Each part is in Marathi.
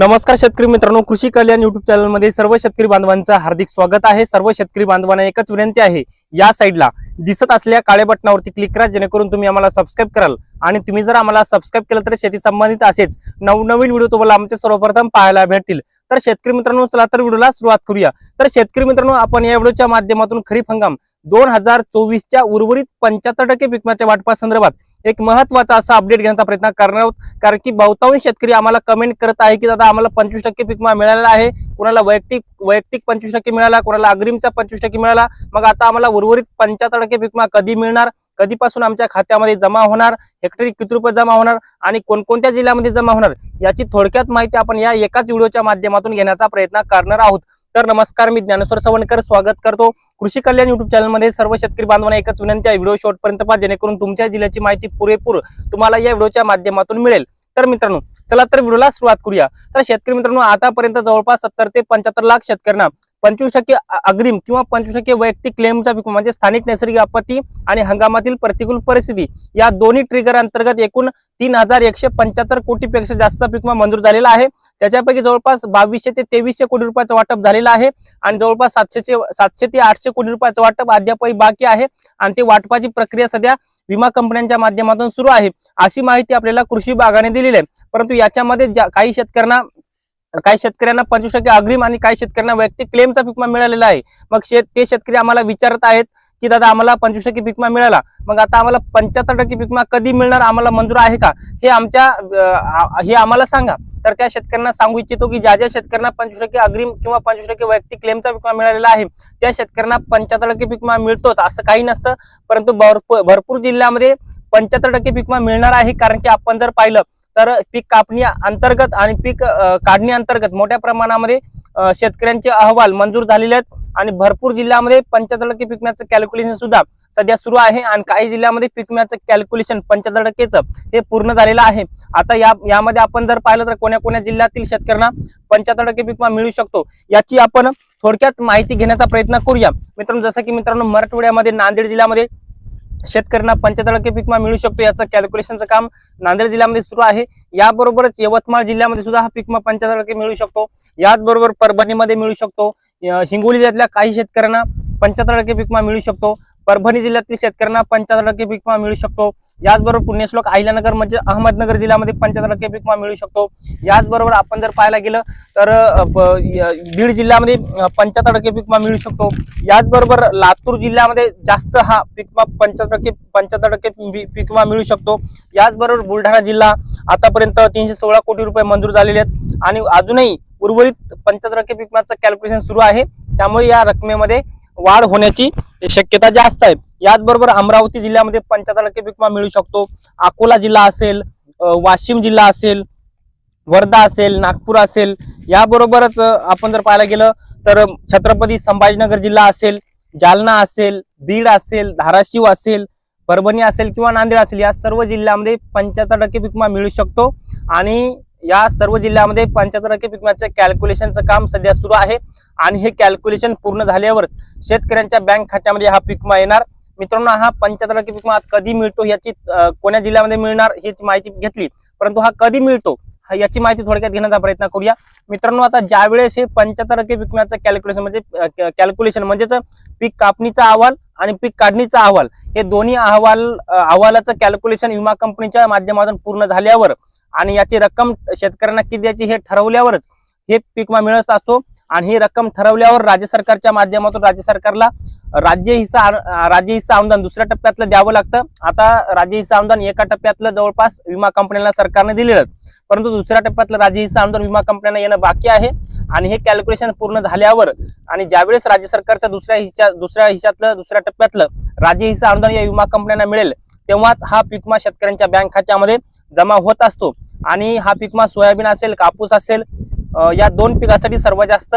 नमस्कार शेतकरी मित्रांनो कृषी कल्याण युट्यूब चॅनलमध्ये सर्व शेतकरी बांधवांचं हार्दिक स्वागत आहे. सर्व शेतकरी बांधवांना एकच विनंती आहे या साईडला दिसत असलेल्या काळे बटनावरती क्लिक करा जेणेकरून तुम्ही आम्हाला सबस्क्राईब कराल. आणि तुम्ही जर आम्हाला सबस्क्राईब केलं तर शेती संबंधित असेच नवनवीन व्हिडिओ तुम्हाला आमचे सर्वप्रथम पाहायला भेटतील. तर शेतकरी मित्रांनो चला तर व्हिडिओला सुरुवात करूया. तर शेतकरी मित्रांनो आपण या व्हिडिओच्या माध्यमातून खरीप हंगाम दोन हजार चोवीसच्या उर्वरित पंच्याहत्तर टक्के पिकमाच्या वाटपा संदर्भात एक महत्त्वाचा असा अपडेट घेण्याचा प्रयत्न करणार आहोत. कारण की बहुतांश शेतकरी आम्हाला कमेंट करत आहे की दादा आम्हाला पंचवीस टक्के पिकमा मिळालेला आहे. कोणाला वैयक्तिक वैयक्तिक पंचवीस टक्के मिळाला कोणाला अग्रिमचा पंचवीस टक्के मिळाला. मग आता आम्हाला उर्वरित पंच्याहत्तर टक्के पिकमा कधी मिळणार? कधीपासून आमच्या खात्यामध्ये जमा होणार हेक्टरी किती रुपये जमा होणार आणि कोणकोणत्या जिल्ह्यामध्ये जमा होणार याची थोडक्यात माहिती आपण या एकाच व्हिडिओच्या माध्यमातून घेण्याचा प्रयत्न करणार आहोत. तर नमस्कार मी ज्ञानेश्वर सवणकर स्वागत करतो. कृषी कल्याण युट्यूब चॅनलमध्ये सर्व शेतकरी बांधवांना एकच विनंती आहे व्हिडिओ शॉर्टपर्यंत पहा जेणेकरून तुमच्या जिल्ह्याची माहिती पुरेपूर तुम्हाला या व्हिडिओच्या माध्यमातून मिळेल. तर मित्रांनो चला तर व्हिडिओला सुरुवात करूया. तर शेतकरी मित्रांनो आतापर्यंत जवळपास सत्तर ते पंच्याहत्तर लाख शेतकऱ्यांना पंचवीस टक्के अग्रिम किंवा पंचवीस टक्के वैयक्तिक क्लेमचा पिक म्हणजे स्थानिक नैसर्गिक आपत्ती आणि हंगामातील प्रतिकूल परिस्थिती या दोन्ही ट्रिगर अंतर्गत एकूण तीन हजार एकशे पंच्याहत्तर कोटीपेक्षा जास्त पिकमा मंजूर झालेला आहे. त्याच्यापैकी जवळपास बावीसशे ते तेवीसशे कोटी रुपयाचं वाटप झालेलं आहे आणि जवळपास सातशे सातशे ते आठशे कोटी रुपयाचं वाटप अद्यापही बाकी आहे आणि ते वाटपाची प्रक्रिया सध्या विमा कंपन्यांच्या माध्यमातून सुरू आहे अशी माहिती आपल्याला कृषी विभागाने दिलेली आहे. परंतु याच्यामध्ये ज्या- काही शेतकऱ्यांना काही शेतकऱ्यांना पंचवीस टक्के अग्रिम आणि काही शेतकऱ्यांना वैयक्तिक क्लेमचा पिकमा मिळालेला आहे. मग शेत ते शेतकरी आम्हाला विचारत आहेत की दादा आम्हाला पंचवीस टक्के पिकमा मिळाला. मग आता आम्हाला पंच्याहत्तर टक्के पिकमा कधी मिळणार आम्हाला मंजूर आहे का? हे आमच्या हे आम्हाला सांगा. तर त्या शेतकऱ्यांना सांगू इच्छितो की ज्या ज्या शेतकऱ्यांना पंचवीस टक्के अग्रिम किंवा पंचवीस टक्के वैयक्तिक क्लेमचा पिकमा मिळालेला आहे त्या शेतकऱ्यांना पंच्याहत्तर टक्के पिकमा मिळतोच असं काही नसतं. परंतु भरपूर भरपूर जिल्ह्यामध्ये पंच्याहत्तर टक्के पीक मिळणार आहे कारण की आपण जर पाहिलं तर पीक कापणी अंतर्गत आणि पीक काढणी अंतर्गत मोठ्या प्रमाणामध्ये शेतकऱ्यांचे अहवाल मंजूर झालेले आहेत. आणि भरपूर जिल्ह्यामध्ये पंच्याहत्तर टक्के पिकम्याचं कॅल्क्युलेशन सुद्धा सध्या सुरू आहे आणि काही जिल्ह्यामध्ये पिकम्याचं कॅल्क्युलेशन पंच्याहत्तर टक्केचं हे पूर्ण झालेलं आहे. आता या यामध्ये आपण जर पाहिलं तर कोण्या कोण्या जिल्ह्यातील शेतकऱ्यांना पंच्याहत्तर टक्के पिकमा मिळू शकतो. याची आपण थोडक्यात माहिती घेण्याचा प्रयत्न करूया. मित्रांनो जसं की मित्रांनो मराठवाड्यामध्ये नांदेड जिल्ह्यामध्ये शेतकऱ्यांना पंच्याहत्तर टक्के पिकमा मिळू शकतो याचं कॅल्क्युलेशनचं काम नांदेड जिल्ह्यामध्ये सुरू आहे. याबरोबरच यवतमाळ जिल्ह्यामध्ये सुद्धा हा पिकमा पंच्याहत्तर टक्के मिळू शकतो. याचबरोबर परभणीमध्ये मिळू शकतो. हिंगोली जिल्ह्यातल्या काही शेतकऱ्यांना पंच्याहत्तर टक्के पिकमा मिळू शकतो. परभणी जिल्ह्यातील शेतकऱ्यांना पंच्याहत्तर टक्के पिकमा मिळू शकतो. याचबरोबर पुण्यश्लोक अहिल्यानगर म्हणजे अहमदनगर जिल्ह्यामध्ये पंच्याहत्तर टक्के पिकमा मिळू शकतो. याचबरोबर आपण जर पाहायला गेलं तर ब- य- बीड जिल्ह्यामध्ये पंच्याहत्तर टक्के पिकमा मिळू शकतो. याचबरोबर लातूर जिल्ह्यामध्ये जास्त हा पिकमा पंच्याहत्तर टक्के पंच्याहत्तर टक्के पीक विमा मिळू शकतो. याचबरोबर बुलढाणा जिल्हा आतापर्यंत तीनशे सोळा कोटी रुपये मंजूर झालेले आहेत. आणि अजूनही उर्वरित पंच्याहत्तर टक्के पिकमाचं कॅल्क्युलेशन सुरू आहे. त्यामुळे या रकमेमध्ये वाढ होण्याची शक्यता जास्त आहे. याचबरोबर अमरावती जिल्ह्यामध्ये पंच्याहत्तर टक्के पिकमा मिळू शकतो. अकोला जिल्हा असेल वाशिम जिल्हा असेल वर्धा असेल नागपूर असेल याबरोबरच आपण जर पाहायला गेलं तर छत्रपती संभाजीनगर जिल्हा असेल जालना असेल बीड असेल धाराशिव असेल परभणी असेल किंवा नांदेड असेल या सर्व जिल्ह्यामध्ये पंच्याहत्तर टक्के पिकमा मिळू शकतो. आणि या सर्व जिल्ह्यामध्ये पंच्याहत्तर टक्के पिकमाचं कॅल्क्युलेशनचं काम सध्या सुरू आहे. आणि हे कॅल्क्युलेशन पूर्ण झाल्यावरच शेतकऱ्यांच्या बँक खात्यामध्ये हा पिकमा येणार. मित्रांनो हा पंच्याहत्तर टक्के पिकमा कधी मिळतो याची कोण्या जिल्ह्यामध्ये मिळणार याची माहिती घेतली. परंतु हा कधी मिळतो हा याची माहिती थोडक्यात घेण्याचा प्रयत्न करूया. मित्रांनो आता ज्या वेळेस हे पंच्याहत्तर टक्के पिकम्याचं कॅल्क्युलेशन म्हणजे कॅल्क्युलेशन म्हणजेच पीक कापणीचा अहवाल आणि पीक काढणीचा अहवाल हे दोन्ही अहवाल अहवालाचं कॅल्क्युलेशन विमा कंपनीच्या माध्यमातून पूर्ण झाल्यावर आणि याची रक्कम शेतकऱ्यांना किती द्यायची हे ठरवल्यावरच हे पीकमा मिळत असतो. आणि ही रक्कम ठरवल्यावर राज्य सरकारच्या माध्यमातून राज्य सरकारला राज्य हिस्सा राज्य हिस्सा अनुदान दुसऱ्या टप्प्यातलं द्यावं लागतं. आता राज्य हिस्सा अनुदान एका टप्प्यातलं जवळपास विमा कंपन्यांना सरकारने दिलेलं परंतु दुसऱ्या टप्प्यातलं राज्य हिस्सा अनुदान विमा कंपन्यांना येणं बाकी आहे आणि हे कॅल्क्युलेशन पूर्ण झाल्यावर आणि ज्यावेळेस राज्य सरकारच्या दुसऱ्या हिशा दुसऱ्या हिशातलं दुसऱ्या टप्प्यातलं राज्य हिस्सा अनुदान या विमा कंपन्यांना मिळेल तेव्हाच हा पिकमा शेतकऱ्यांच्या बँक खात्यामध्ये जमा होत असतो. आणि हा पिकमा सोयाबीन असेल कापूस असेल या दोन पिकासाठी सर्वात जास्त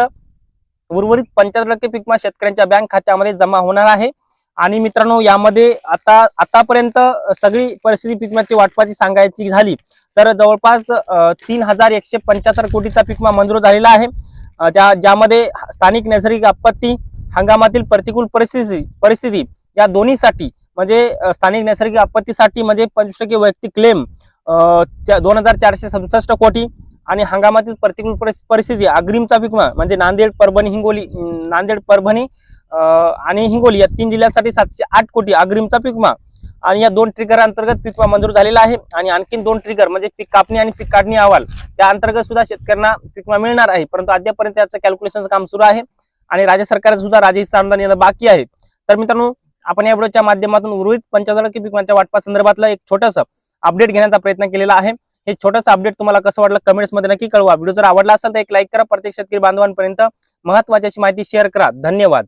उर्वरित पंच्याहत्तर टक्के पिकमा शेतकऱ्यांच्या बँक खात्यामध्ये जमा होणार आहे. आणि मित्रांनो यामध्ये आता आतापर्यंत सगळी परिस्थिती पिकमाची वाटपाची सांगायची झाली तर जवळपास तीन हजार एकशे पंच्याहत्तर कोटीचा पिकमा मंजूर झालेला आहे. त्या ज्यामध्ये स्थानिक नैसर्गिक आपत्ती हंगामातील प्रतिकूल परिस्थिती परिस्थिती या दोन्हीसाठी म्हणजे स्थानिक नैसर्गिक आपत्तीसाठी म्हणजे पंचवीस टक्के वैयक्तिक क्लेम दोन हजार चारशे सदुसष्ट कोटी आणि हंगामातील प्रतिकूल परिस्थिती अग्रिमचा पीक विमा म्हणजे नांदेड परभणी हिंगोली नांदेड परभणी आणि हिंगोली या तीन जिल्ह्यांसाठी सातशे आठ कोटी अग्रिमचा पिकमा विमा आणि या दोन ट्रिगर अंतर्गत पीक विमा मंजूर झालेला आहे आणि आणखीन दोन ट्रिगर म्हणजे पीक कापणी आणि पीक काढणी अहवाल त्या अंतर्गत सुद्धा शेतकऱ्यांना पीक विमा मिळणार आहे. परंतु अद्यापर्यंत याचं कॅल्क्युलेशनचं काम सुरू आहे आणि राज्य सरकार सुद्धा राजेश अनुदान येणं बाकी आहे. तर मित्रांनो आपण या व्हिडिओच्या माध्यमातून उर्वरित पंचाहत्तर टक्के पीक वाटपा संदर्भातलं एक छोटंसं अपडेट घेण्याचा प्रयत्न केलेला आहे. हे छोटंसं अपडेट तुम्हाला कसं वाटलं कमेंट्समध्ये नक्की कळवा. व्हिडिओ जर आवडला असेल तर एक लाईक करा. प्रत्येक शेतकरी बांधवांपर्यंत महत्वाची अशी माहिती शेअर करा. धन्यवाद.